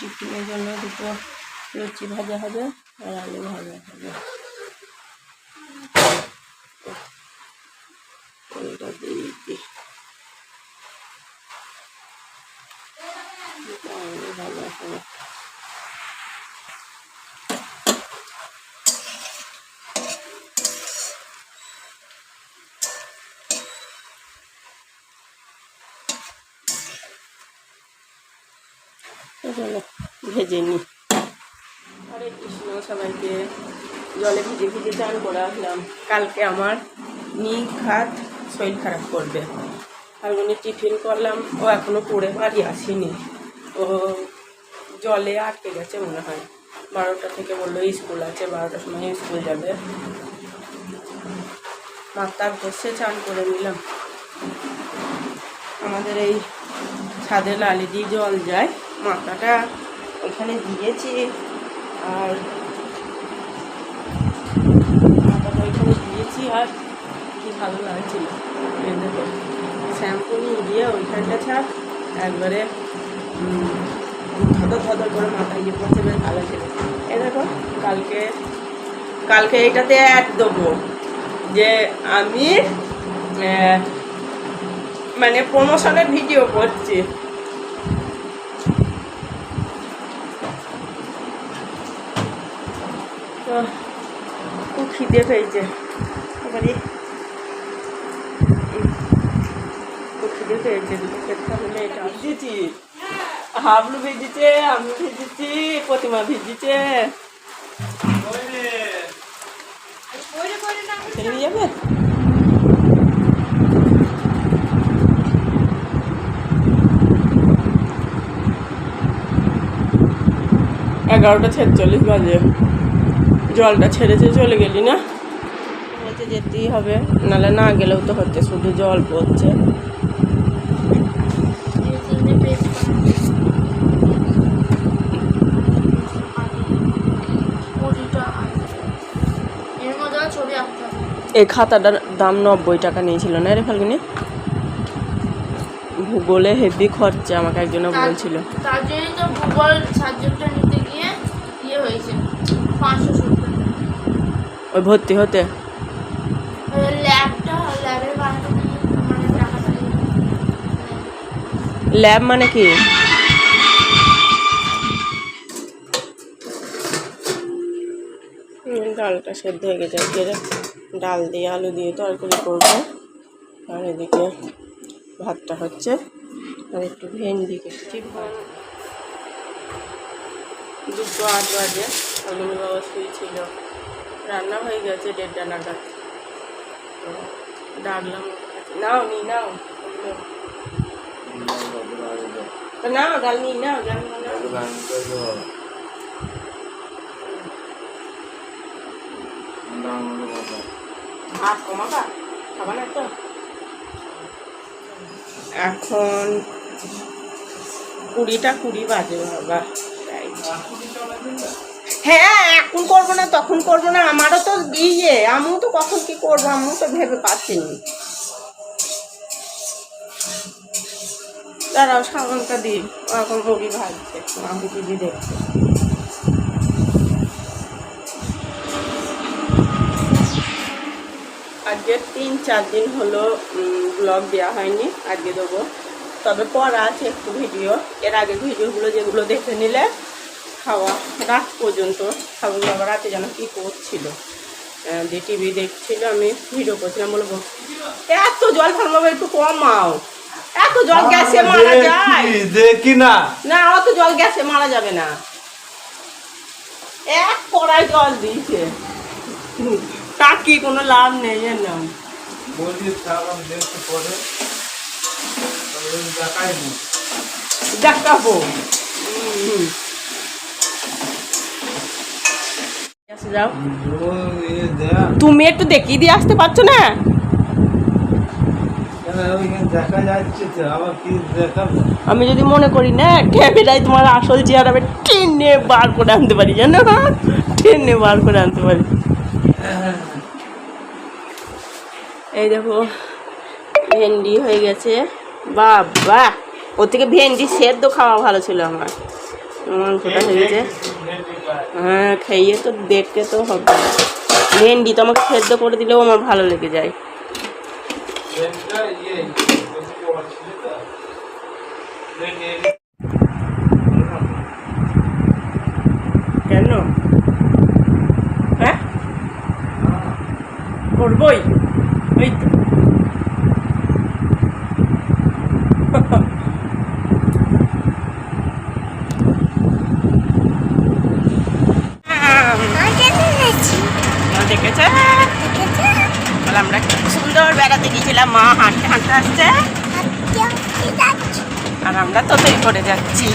টিফিনের জন্য দুটো লুচি ভাজা হবে আর আলু ভাজা হবে। দিয়ে দিই হবে। চলো, ভেজে নিই হরে কৃষ্ণ, সবাইকে জলে ভিজে ভিজে চান করে আসলাম। কালকে আমার নিঘাত শরীর খারাপ করবে। ফাল্গুনি টিফিন করলাম, ও এখনও পড়ে বাড়ি আসেনি। ও জলে আটকে গেছে মনে হয়। বারোটা থেকে বলল, স্কুল আছে, বারোটার সময় স্কুল যাবে। মাথা ঘষে চান করে নিলাম। আমাদের এই ছাদে লালি দিয়ে জল যায়। মাথাটা ওখানে দিয়েছি আর মাথাটা ওইখানে দিয়েছি আর কি ভালো লাগছিল দেখো শ্যাম্পু নিয়ে গিয়ে ওইখানটা ছাড়, একবারে ধদর ধদর করে মাথা ইয়ে করছে বেশ ভালো ছিল। এ দেখো, কালকে কালকে এটাতে অ্যাড দেবো যে আমি মানে প্রমোশনের ভিডিও করছি। তো খুব খিদে পেয়েছে। এবারে খুব খিদে পেয়েছে খেতে হলে এটা ভিজেছি। হাবলু ভিজেছে আমি ভিজেছি প্রতিমা ভিজেছে। খেলে যাবে? এগারোটা ছেচল্লিশ বাজে। জলটা ছেড়েছে চলে গেলি না? হেঁটে যেতেই হবে নাহলে না গেলেও তো হচ্ছে শুধু জল পড়ছে। এই খাতাটার দাম নব্বই টাকা নিয়েছিল না রে ফাল্গুনি? ভূগোলে হেভি খরচা আমাকে একজন বলছিল। তার জন্যই তো ভূগোল সাবজেক্টটা নিতে গিয়ে ইয়ে হয়েছে পাঁচশো সত্তর ওই ভর্তি হতে? মানে ল্যাব মানে কি? হুম, ডালটা সেদ্ধ হয়ে গেছে। আজকে ডাল দিয়ে আলু দিয়ে তরকারি করব। আর এদিকে ভাতটা হচ্ছে। আর একটু ভেন্ডি কেটেছি। দুটো আট বাজে। অগ্নি বাবা শুয়েছিল রান্না হয়ে গেছে, দেড়টা নাগাদ। তো ডাকলাম, নাও নি নাও। নাও, ডাল নি নাও নাও। কমাবা? খাবা তো? এখন কুড়িটা কুড়ি বাজে, বাবা। হ্যাঁ এখন করব না, তখন করব না, আমারও তো ইয়ে আমিও তো কখন কি করব, আমিও তো ভেবে পাচ্ছিনি। দাঁড়াও সাবানটা দিই এখন মুড়ি ভাজছে আমি দিদি দেখছে। আজকে তিন, চার দিন হলো ব্লগ দেওয়া হয়নি, আজকে দেবো। তবে পড়া আছে একটু ভিডিও, এর আগে ভিডিওগুলো যেগুলো দেখে নিলে খাওয়া রাত পর্যন্ত খাবার বাবা রাতে যেন কী করছিল। যে টিভি দেখছিল আমি ভিডিও করছিলাম বলব এত জল ফেলব একটু কমাও। এত জল গ্যাসে মারা যায়। দেখি, না। না অত জল গ্যাসে মারা যাবে না। এক কড়াই জল দিয়েছে। টাকি কোনো লাভ নেই এর নাম বলি যাও। দেখ তুমি একটু দেখিয়ে দিয়ে আসতে পারছ না? দেখা আমি যদি মনে করি, না, ক্যামেরায় তোমার আসল চেহারা আমি টেনে বার করে আনতে পারি, জানো? টেনে বার করে আনতে পারি। এই দেখো, ভেন্ডি হয়ে গেছে। বাবা, ওর থেকে ভেন্ডি সেদ্ধ খাওয়া ভালো ছিল আমার। মাংসটা হয়েছে হ্যাঁ খেয়ে তো দেখতে তো হবে। ভেন্ডি তো আমাকে সেদ্ধ করে দিলেও আমার ভালো লেগে যায়। কেন? হ্যাঁ? করবই। ওই তো দেখেছে বলে আমরা খুব সুন্দর বেড়াতে গিয়েছিলাম মা হাঁটতে হাঁটতে আসছে। আর আমরা তোতেই করে যাচ্ছি।